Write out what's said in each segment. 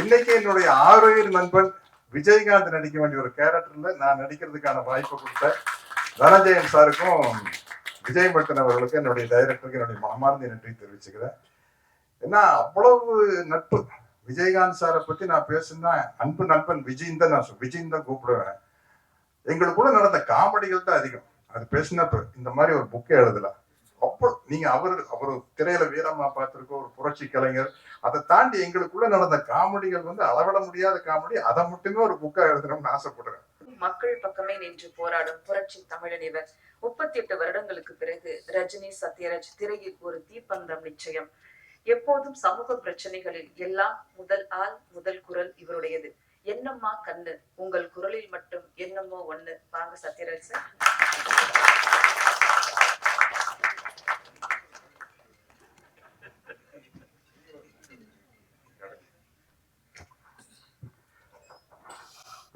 இன்னைக்கு என்னுடைய ஆரோக்கிய நண்பன் விஜயகாந்த் நடிக்க வேண்டிய ஒரு கேரக்டர்ல நான் நடிக்கிறதுக்கான வாய்ப்பு கொடுத்த தனஞ்சயன் சாருக்கும் விஜய் பட்டன் அவர்களுக்கு என்னுடைய டைரக்டருக்கு என்னுடைய மனமார்ந்த நன்றி தெரிவிச்சுக்கிறேன். ஏன்னா அவ்வளவு நட்பு. விஜயகாந்த் சாரை பத்தி நான் பேசுனா அன்பு நண்பன் விஜயின் தான் நான் சொல் விஜயின் தான் கூப்பிடுவேன். எங்களுக்குள்ள நடந்த காமெடிகள் தான் அதிகம். அது பேசினப்ப இந்த மாதிரி ஒரு புக்கே எழுதலாம் அப்போ நீங்க அவர் அவர் திரையில வீரமா பார்த்திருக்க ஒரு புரட்சி கலைஞர் அதை தாண்டி எங்களுக்குள்ள நடந்த காமெடிகள் வந்து அளவிட முடியாத காமெடி அதை மட்டுமே ஒரு புக்கா எழுதணும்னு ஆசைப்படுறேன். மக்கள் பக்கமே நின்று போராடும் புரட்சி தமிழன் இவர். முப்பத்தி எட்டு வருடங்களுக்கு பிறகு ரஜினி சத்யராஜ் திரையில் ஒரு தீப்பந்தம் நிச்சயம். எப்போதும் சமூக பிரச்சனைகளில் எல்லாம் முதல் ஆள் முதல் குரல் இவருடையது. என்னம்மா கண்ணு? உங்கள் குரலில் மட்டும் என்னமோ ஒண்ணு. வாங்க சத்யராஜ் சார்.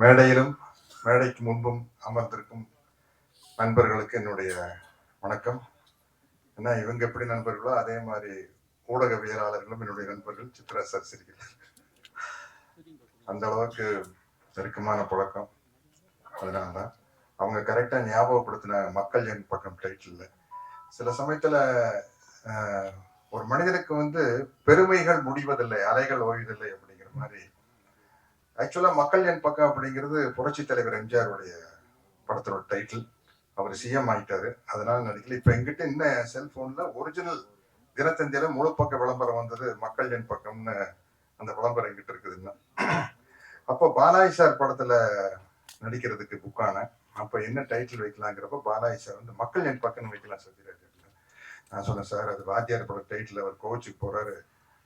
மேடையிலும் மேடைக்கு முன்பும் அமர்ந்திருக்கும் நண்பர்களுக்கு என்னுடைய வணக்கம். ஏன்னா இவங்க எப்படி நண்பர்களோ அதே மாதிரி ஊடகவியலாளர்களும் என்னுடைய நண்பர்கள் சித்ரா சரிசிரிக்கிறார் அந்த அளவுக்கு நெருக்கமான பழக்கம். அதனால தான் அவங்க கரெக்டாக ஞாபகப்படுத்தின மக்கள் என் பக்கம் டைட்டில் சில சமயத்தில் ஒரு மனிதனுக்கு வந்து பெருமைகள் முடிவதில்லை அலைகள் ஓய்வதில்லை அப்படிங்கிற மாதிரி ஆக்சுவலா மக்கள் என் பக்கம் அப்படிங்கிறது புரட்சி தலைவர் எம்ஜிஆருடைய படத்தோட டைட்டில் அவர் சிஎம் ஆயிட்டாரு. அதனால நடிக்கல இப்ப எங்கிட்ட இன்னும் செல்போன்ல ஒரிஜினல் தினத்தந்தியில முழு பக்க விளம்பரம் வந்தது மக்கள் என் பக்கம்னு அந்த விளம்பரம் எங்கிட்ட இருக்குது இன்னும். அப்போ பாலாஜி சார் படத்துல நடிக்கிறதுக்கு புக்கான அப்ப என்ன டைட்டில் வைக்கலாங்கிறப்ப பாலாஜி சார் வந்து மக்கள் என் பக்கம்னு வைக்கலாம் சத்யராஜ் நான் சொன்னேன் சார் அது வாத்தியார் பட டைட்டில் அவர் கோச்சுக்கு போறாரு.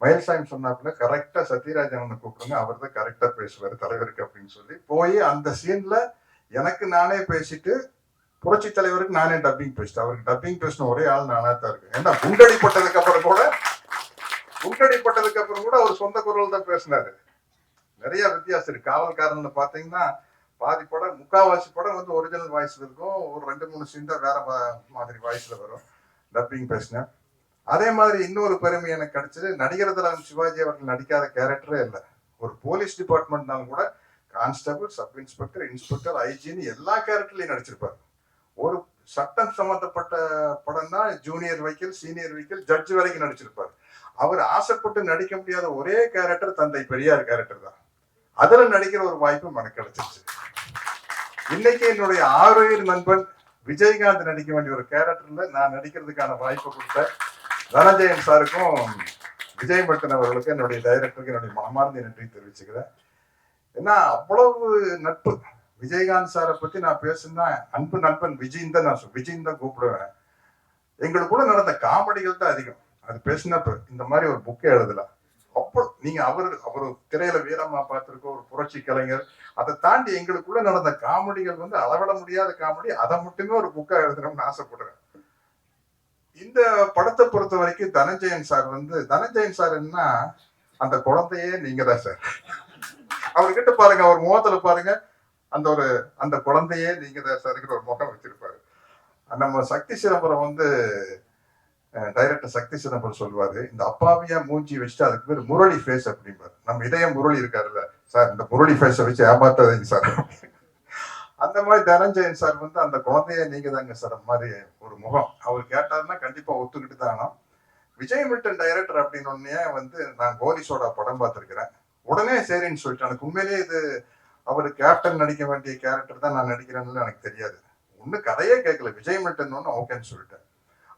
மயில்சாமி சொன்னாப்புல கரெக்டா சத்யராஜன் கூப்பிடுங்க அவர் தான் கரெக்டா பேசுவாரு தலைவருக்கு அப்படின்னு சொல்லி போய் அந்த சீன்ல எனக்கு நானே பேசிட்டு புரட்சி தலைவருக்கு நானே டப்பிங் பேசிட்டேன். அவருக்கு டப்பிங் பேசின ஒரே ஆள் நானா தான் இருக்கு ஏன்னா குண்டடிப்பட்டதுக்கு அப்புறம் கூட குண்டடிப்பட்டதுக்கு அப்புறம் கூட அவர் சொந்த குரல் தான் பேசினாரு. நிறைய வித்தியாசம் இருக்கு. காவல்காரன் பாத்தீங்கன்னா பாதி படம் முக்காவாசி படம் வந்து ஒரிஜினல் வாய்ஸ்ல இருக்கும். ஒரு ரெண்டு மூணு சீன் தான் வேற மாதிரி வாய்ஸ்ல வரும். டப்பிங் பேசினேன். அதே மாதிரி இன்னொரு பெருமை எனக்கு கிடைச்சது நடிகர் தலம் சிவாஜி அவர்கள் நடிக்காத கேரக்டரே இல்லை. ஒரு போலீஸ் டிபார்ட்மெண்ட்னாலும் கூட கான்ஸ்டபிள் சப் இன்ஸ்பெக்டர் இன்ஸ்பெக்டர் ஐஜின்னு எல்லா கேரக்டர்லையும் நடிச்சிருப்பார். ஒரு சட்டம் சம்பந்தப்பட்ட படம் தான் ஜூனியர் வைக்கல் சீனியர் வைக்கல் ஜட்ஜ் வரைக்கும் நடிச்சிருப்பார். அவர் ஆசைப்பட்டு நடிக்க முடியாத ஒரே கேரக்டர் தந்தை பெரியார் கேரக்டர் தான். அதுல நடிக்கிற ஒரு வாய்ப்பும் எனக்கு கிடைச்சிருச்சு. இன்னைக்கு என்னுடைய ஆரோக்கிய நண்பன் விஜயகாந்த் நடிக்க வேண்டிய ஒரு கேரக்டர்ல நான் நடிக்கிறதுக்கான வாய்ப்பு கொடுத்த தனஞ்சயன் சாருக்கும் விஜய் பட்டன் அவர்களுக்கு என்னுடைய டைரக்டருக்கு என்னுடைய மனமார்ந்த நன்றி தெரிவிச்சுக்கிறேன். ஏன்னா அவ்வளவு நட்பு. விஜயகாந்த் சாரை பத்தி நான் பேசுனா அன்பு நண்பன் விஜயின் தான் நான் சொல் விஜயின் தான் கூப்பிடுவேன். எங்களுக்குள்ள நடந்த காமெடிகள் தான் அதிகம். அது பேசினப்ப இந்த மாதிரி ஒரு புக்கை எழுதலாம் அப்போ நீங்க அவர் அவர் திரையில வீரமா பார்த்திருக்க ஒரு புரட்சி கலைஞர் அதை தாண்டி எங்களுக்குள்ள நடந்த காமெடிகள் வந்து அளவிட முடியாத காமெடி அதை மட்டுமே ஒரு புக்கா எழுதணும்னு ஆசைப்படுறேன். இந்த படத்தை பொறுத்த வரைக்கும் தனஞ்சயன் சார் வந்து தனஞ்சயன் சார் என்ன அந்த குழந்தையே நீங்க தான் சார். அவர்கிட்ட பாருங்க அவர் முகத்துல பாருங்க அந்த ஒரு அந்த குழந்தையே நீங்க தான் சார்ங்கிற ஒரு முகம் வச்சிருப்பாரு. நம்ம சக்தி சிதம்பரம் வந்து டைரக்டர் சக்தி சிதம்பரம் சொல்லுவாரு இந்த அப்பாவியா மூஞ்சி வச்சுட்டு அதுக்கு பேர் முரளி ஃபேஸ் அப்படிம்பாரு. நம்ம இதயம் முரளி இருக்காருல்ல சார் இந்த முரளி ஃபேஸை வச்சு ஏமாத்தாதீங்க சார். அந்த மாதிரி தனஞ்சயன் சார் வந்து அந்த குழந்தைய நீங்க தாங்க சார் அந்த மாதிரி முகம். அவர் கேட்டாருன்னா கண்டிப்பா ஒத்துக்கிட்டு தானோ விஜய் மில்டன் டைரக்டர் அப்படின்னு வந்து நான் கோலி சோடா படம் பார்த்துருக்கிறேன். உடனே சரின்னு சொல்லிட்டு எனக்கு உண்மையிலேயே இது அவர் கேப்டன் நடிக்க வேண்டிய கேரக்டர் தான் நான் நடிக்கிறேன்னு எனக்கு தெரியாது. ஒன்றும் கதையே கேட்கல. விஜய் மில்டன் ஒன்று ஓகேன்னு சொல்லிட்டேன்.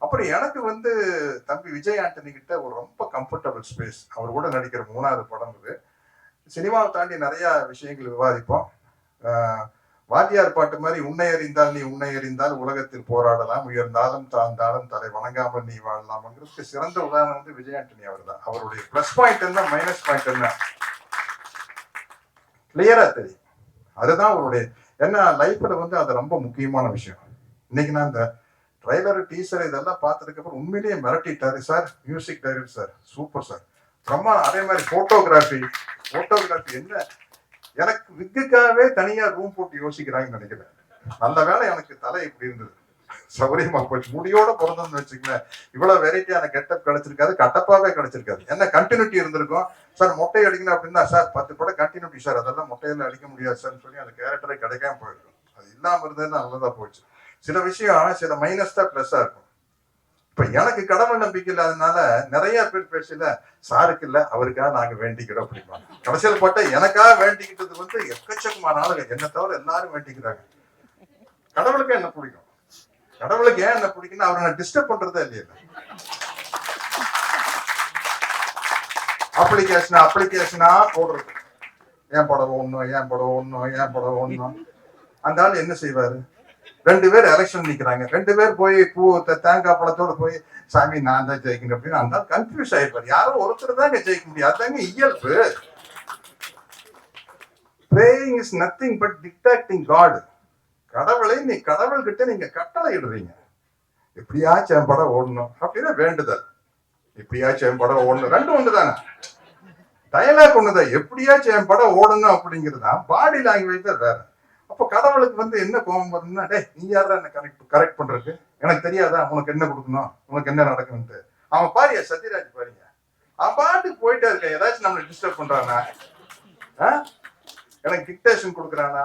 அப்புறம் எனக்கு வந்து தம்பி விஜய் ஆண்டனி கிட்ட ஒரு ரொம்ப கம்ஃபர்டபுள் ஸ்பேஸ் அவர் கூட நடிக்கிற மூணாவது படம் இது. சினிமாவை தாண்டி நிறைய விஷயங்கள் விவாதிப்போம். வாத்தியார் பாட்டு மாதிரி உன்னை அறிந்தால் நீ உன்னை அறிந்தால் உலகத்தில் போராடலாம். உயர்ந்தாலும் தாழ்ந்தாலும் தலை வணங்காமல் நீ வாழலாம்ங்கிறதுக்கு சிறந்த உதாரணம் வந்து விஜயாண்டனி அவர் தான் அவருடைய ப்ளஸ் பாயிண்ட் என்ன மைனஸ் பாயிண்ட் என்ன? கிளியரா தெரியும். அதுதான் அவருடைய ஏன்னா லைஃப்ல வந்து அது ரொம்ப முக்கியமான விஷயம். இன்னைக்கு நான் இந்த ட்ரைலர் டீசர் இதெல்லாம் பார்த்ததுக்கு அப்புறம் உண்மையிலேயே மிரட்டிட்டாரு. Sir music director sir super sir. Brahma அதே மாதிரி போட்டோகிராஃபி போட்டோகிராஃபி என்ன? எனக்கு விக்குக்காகவே தனியா ரூம் போட்டு யோசிக்கிறாங்கன்னு நினைக்கிறேன். நல்ல வேலை எனக்கு தலை இப்படி இருந்தது. சௌரியமா போச்சு. முடியோட பிறந்தோம்னு வச்சுக்கங்களேன். இவ்வளவு வெரைட்டியான கெட்டப் கிடைச்சிருக்காது கட்டப்பாவே கிடைச்சிருக்காது. என்ன கண்டினியூட்டி இருந்திருக்கும்? சார் மொட்டை அடிக்கணும் அப்படின்னா சார் பத்து படம் கண்டினியூட்டி சார் அதெல்லாம் மொட்டையில அடிக்க முடியாது சார்னு சொல்லி அந்த கேரக்டரே கிடைக்காம போயிருக்கும் அது இல்லாம இருந்ததுன்னா நல்லதா போச்சு. சில விஷயம் சில மைனஸ் தான் பிளஸ்ஸா இருக்கும். இப்ப எனக்கு கடவுள் நம்பிக்கை இல்லாதனால நிறைய பேர் பேசல சாருக்கு இல்ல அவருக்காக நாங்க வேண்டிக்கிறோம் அப்படிம்பாங்க. கடைசியில் போட்ட எனக்காக வேண்டிக்கிட்டது வந்து எக்கச்சக்கமான ஆளுங்க என்ன தவிர எல்லாரும் வேண்டிக்கிறாங்க. கடவுளுக்கு என்ன பிடிக்கும்? கடவுளுக்கு ஏன் என்ன பிடிக்கும்னா அவரை நான் டிஸ்டர்ப் பண்றதே இல்லையா. அப்ளிகேஷனா அப்ளிகேஷனா போடுறது. ஏன் படம் ஒண்ணும் ஏன் படம் ஒண்ணும் ஏன் படம் ஒண்ணும் அந்த ஆள் என்ன செய்வாரு? ரெண்டு பேர் எலெக்ஷன் நிக்கிறாங்க. ரெண்டு பேர் போய் பூ த- தேங்காய் பழத்தோட போய் சாமி நான் தான் ஜெயிக்கணும். அப்படின்னு அந்த கன்ஃபியூஸ் ஆயிருப்பாரு யாரோ ஒருத்தர் தாங்க ஜெயிக்க முடியும். அதாங்க இயல்பு. Praying is nothing but talking God கடவுளை நீ கடவுள்கிட்ட நீங்க கட்டளை இடுறீங்க எப்படியாச்சும் என் படம் ஓடணும் அப்படின்னா வேண்டுதல். எப்படியாச்சும் என் படம் ஓடணும். ரெண்டும் தானே டயலாக் ஒண்ணுதான். எப்படியாச்சும் என் படம் ஓடணும் அப்படிங்கிறது தான். பாடி லாங்குவேஜ் தான் வேற. அப்போ கடவுளுக்கு வந்து என்ன கோபம் வருதுன்னா டே நீ யாரா என்ன கரெக்ட் கரெக்ட் பண்றதுக்கு? எனக்கு தெரியாதா? உனக்கு என்ன கொடுக்கணும்? உனக்கு என்ன நடக்கணும்ட்டு அவன் பாரியா சத்யராஜ் பாருங்க அவன் பாட்டுக்கு போயிட்டே இருக்க ஏதாச்சும் நம்மளை டிஸ்டர்ப் பண்றானா? ஆ? எனக்கு டிக்டேஷன் கொடுக்குறானா?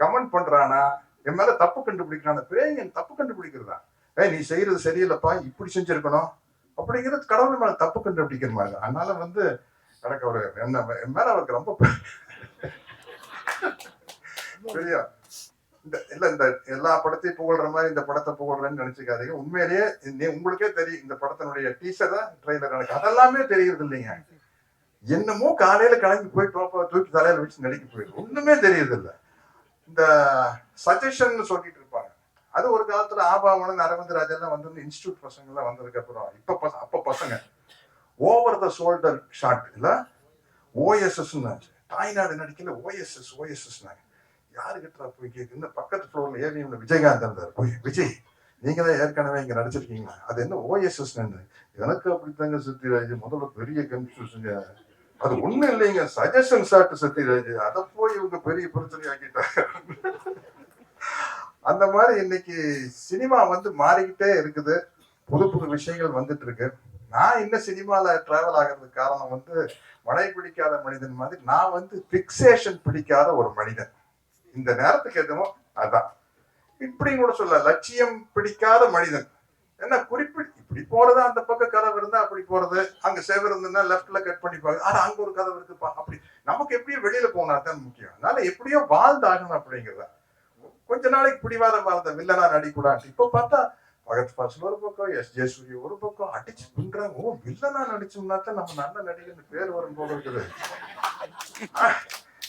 கமெண்ட் பண்றானா? என் மேல தப்பு கண்டுபிடிக்கிறானா? பேய் என் தப்பு கண்டுபிடிக்கிறதா? ஏய் நீ செய்யறது சரியில்லைப்பா இப்படி செஞ்சிருக்கணும். அப்படிங்கிறது கடவுள் மேல தப்பு கண்டுபிடிக்கிற மாதிரி. அதனால வந்து எனக்கு ஒரு என்ன என் மேல அவருக்கு ரொம்ப சரியா? இந்த இல்ல இந்த எல்லா படத்தையும் புகழ்ற மாதிரி இந்த படத்தை புகழ்றேன்னு நினைச்சுக்காதீங்க. உண்மையிலேயே நீ- உங்களுக்கே தெரியும் இந்த படத்தினுடைய டீசர் தான் ட்ரெய்லர் எனக்கு. அதெல்லாமே தெரியுது இல்லைங்க. என்னமோ காலையில கிளம்பி போய் டோப்பா தூக்கி தலையில வச்சு நடிக்க போயிடும் ஒண்ணுமே தெரியுது இல்ல. இந்த சஜஷன் சொல்லிட்டு இருப்பாங்க. அது ஒரு காலத்துல ஆபாவனன் அரவிந்த் ராஜெல்லாம் வந்து இன்ஸ்டியூட் பசங்க எல்லாம் வந்ததுக்கு அப்புறம் இப்ப அப்ப பசங்க. ஓவர் த ஷோல்டர் ஷாட் இல்ல? ஓஎஸ்எஸ் தாய்நாடு நடிக்கல ஓஎஸ்எஸ் ஓஎஸ்எஸ்னாங்க யாருக்கிட்ட போய் கேட்கு பக்கத்து ஃப்ளோர்ல ஏவிஎம்ல விஜயகாந்த் இருந்தார். போய் விஜய் நீங்க தான் ஏற்கனவே இங்க நடிச்சிருக்கீங்களா? அது என்ன ஓஎஸ்எஸ் எனக்கு அப்படித்தாங்க சத்யராஜ் முதல்ல பெரிய கன்ஃபியூஷங்க அது ஒண்ணு இல்லைங்க. சஜஷன் சாட்டு சத்யராஜ் அதை போய் இவங்க பெரிய பிரச்சனை ஆக்கிட்டாங்க. அந்த மாதிரி இன்னைக்கு சினிமா வந்து மாறிக்கிட்டே இருக்குது. புது புது விஷயங்கள் வந்துட்டு இருக்கு. நான் இன்னும் சினிமால டிராவல் ஆகிறதுக்கு காரணம் வந்து மழை பிடிக்காத மனிதன் மாதிரி நான் வந்து பிக்சேஷன் பிடிக்காத ஒரு மனிதன். இந்த நேரத்துக்கு எதுவோ அதான். இப்படி கூட சொல்ல லட்சியம் பிடிக்காத மனிதன். என்ன குறிப்பிட்டு இப்படி போறது அந்த பக்கம் கதவு இருந்தா அப்படி போறது. அங்க சேவர் இருந்ததுன்னா லெஃப்ட்ல கட் பண்ணிப்பாங்க ஆனா அங்க ஒரு கதவு இருக்குப்பா அப்படி. நமக்கு எப்படியோ வெளியில போனா தான் முக்கியம். அதனால எப்படியோ வாழ்ந்தாகணும் அப்படிங்கிறத. கொஞ்ச நாளைக்கு பிடிவாத வாழ்ந்த வில்லனா நடிக்கூடாது இப்ப பார்த்தா பகத் பாசல் ஒரு பக்கம் எஸ் ஜெயசூரிய ஒரு பக்கம் அடிச்சு பின்றாங்க ஓ வில்லனா நடிச்சோம்னா தான் நம்ம நல்ல நடிகர்னு பேர் வரும் போல இருக்குது.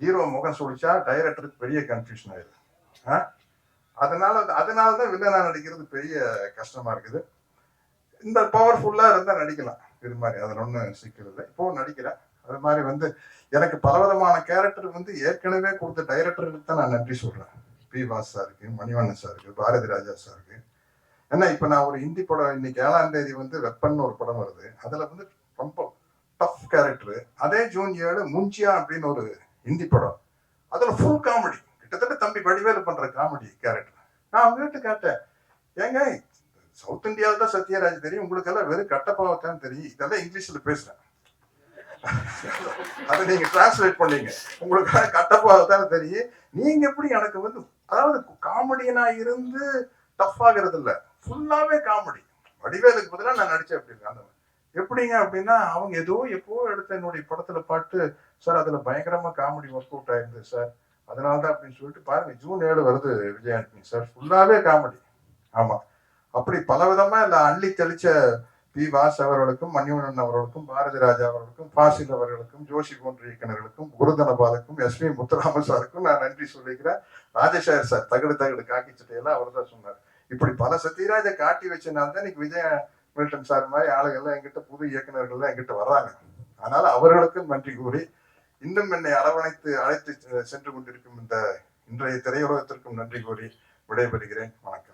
ஹீரோ முகம் சுழிச்சா டைரக்டருக்கு பெரிய கன்ஃபியூஷன் ஆயிடுது ஆ? அதனால அதனால தான் வில்லனா நடிக்கிறது பெரிய கஷ்டமா இருக்குது. இந்த பவர்ஃபுல்லா இருந்தா நடிக்கலாம். இது மாதிரி. அதில் ஒன்றும் சிக்கல் இல்லை. இப்போ நடிக்கிறேன். அது மாதிரி வந்து எனக்கு பலவிதமான கேரக்டர் வந்து ஏற்கனவே கொடுத்த டைரக்டருக்கு தான் நான் நன்றி சொல்றேன். பி வாஸ் சாருக்கு மணிவண்ணன் சாருக்கு பாரதி ராஜா சாருக்கு. ஏன்னா இப்போ நான் ஒரு ஹிந்தி படம் இன்னைக்கு ஏழாம் தேதி வந்து வெப்பன் ஒரு படம் வருது. அதில் வந்து ரொம்ப டஃப் கேரக்டரு அதே ஜூன் ஏழு முஞ்சியா அப்படின்னு ஒரு ஹிந்தி படம். அதில் ஃபுல் காமெடி கிட்டத்தட்ட தம்பி வடிவேலு பண்ணுற காமெடி கேரக்டர் நான் அவங்க கிட்ட கேட்டேன் ஏங்க சவுத் இந்தியாவில் தான் சத்யராஜ் தெரியும்? உங்களுக்கெல்லாம் வெறும் கட்டப்பாவத்தான் தெரியும். இதெல்லாம் இங்கிலீஷில் பேசுகிறேன் அதை நீங்க டிரான்ஸ்லேட் பண்ணீங்க. உங்களுக்கு கட்டப்பாவத்தான் தெரியும். நீங்க எப்படி எனக்கு வந்து அதாவது காமெடியனா இருந்து டஃப் ஆகிறது இல்லை ஃபுல்லாவே காமெடி வடிவேலுக்கு பதிலாக நான் நடிச்சேன் அப்படி இருக்கேன். அந்த மாதிரி. எப்படிங்க அப்படின்னா அவங்க ஏதோ எப்போ எடுத்த என்னுடைய படத்துல பாட்டு சார் அதுல பயங்கரமா காமெடி ஒர்க் அவுட் ஆயிருந்தது சார். அதனால தான் அப்படின்னு சொல்லிட்டு பாருங்க ஜூன் ஏழு வருது விஜய் ஆண்டனி சார். ஃபுல்லாவே காமெடி ஆமா. அப்படி பல விதமா இல்ல அள்ளி தெளிச்ச பி. வாஸ் அவர்களுக்கும் மணிவண்ணன் அவர்களுக்கும் பாரதி ராஜா அவர்களுக்கும் பாசில் அவர்களுக்கும் ஜோஷி போன்ற இயக்குநர்களுக்கும் குருதனபாலுக்கும் எஸ். வி. முத்துராம சாருக்கும் நான் நன்றி சொல்லிக்கிறேன். ராஜசேகர் சார் தகடு தகடு காக்கி சட்டையெல்லாம் அவர் தான் சொன்னார். இப்படி பல சத்யராஜை காட்டி வச்சனால்தான் இன்னைக்கு விஜய மில்டன் சார் மாதிரி ஆளுகள்லாம் எங்கிட்ட புது இயக்குநர்கள்லாம் எங்கிட்ட வர்றாங்க. அதனால அவர்களுக்கும் நன்றி கூறி இன்னும் என்னை அரவணைத்து அழைத்து சென்று கொண்டிருக்கும் இந்த இன்றைய திரையுலகத்திற்கும் நன்றி கூறி விடைபெறுகிறேன். வணக்கம்.